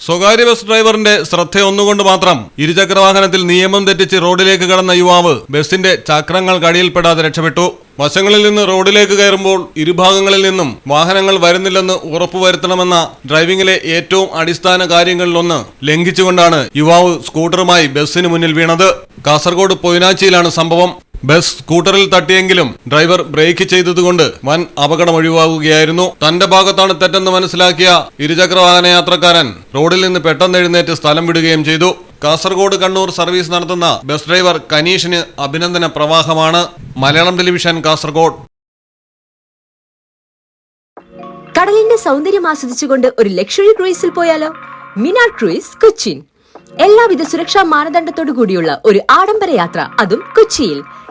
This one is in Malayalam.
സ്വകാര്യ ബസ് ഡ്രൈവറിന്റെ ശ്രദ്ധ ഒന്നുകൊണ്ട് മാത്രം ഇരുചക്ര വാഹനത്തിൽ നിയമം തെറ്റിച്ച് റോഡിലേക്ക് കടന്ന യുവാവ് ബസിന്റെ ചക്രങ്ങൾ കടിയിൽപ്പെടാതെ രക്ഷപ്പെട്ടു. വശങ്ങളിൽ നിന്ന് റോഡിലേക്ക് കയറുമ്പോൾ ഇരുഭാഗങ്ങളിൽ നിന്നും വാഹനങ്ങൾ വരുന്നില്ലെന്ന് ഉറപ്പുവരുത്തണമെന്ന ഡ്രൈവിംഗിലെ ഏറ്റവും അടിസ്ഥാന കാര്യങ്ങളിലൊന്ന് ലംഘിച്ചുകൊണ്ടാണ് യുവാവ് സ്കൂട്ടറുമായി ബസ്സിന് മുന്നിൽ വീണത്. കാസർഗോഡ് പൊയിനാച്ചിയിലാണ് സംഭവം. ബസ് സ്കൂട്ടറിൽ തട്ടിയെങ്കിലും ഡ്രൈവർ ബ്രേക്ക് ചെയ്തതുകൊണ്ട് വൻ അപകടം ഒഴിവാകുകയായിരുന്നു. തന്റെ ഭാഗത്താണ് തെറ്റെന്ന് മനസ്സിലാക്കിയ ഇരുചക്ര വാഹന യാത്രക്കാരൻ റോഡിൽ നിന്ന് പെട്ടെന്ന് എഴുന്നേറ്റ് സ്ഥലം വിടുകയും ചെയ്തു. കാസർഗോഡ് കണ്ണൂർ സർവീസ് നടത്തുന്ന ബസ് ഡ്രൈവർ കനീഷിന് അഭിനന്ദന പ്രവാഹമാണ്. മലയാളം ടെലിവിഷൻ കാസർഗോഡ്. കടലിന്റെ സൗന്ദര്യം ആസ്വദിച്ചുകൊണ്ട് ഒരു ലക്ഷറി ക്രൂയിസിൽ പോയാലോ? മിനാർ ക്രൂയിസ് കൊച്ചിൻ. എല്ലാവിധ സുരക്ഷാ മാനദണ്ഡത്തോടു കൂടിയുള്ള ഒരു ആഡംബര യാത്ര അതും കൊച്ചിയിൽ.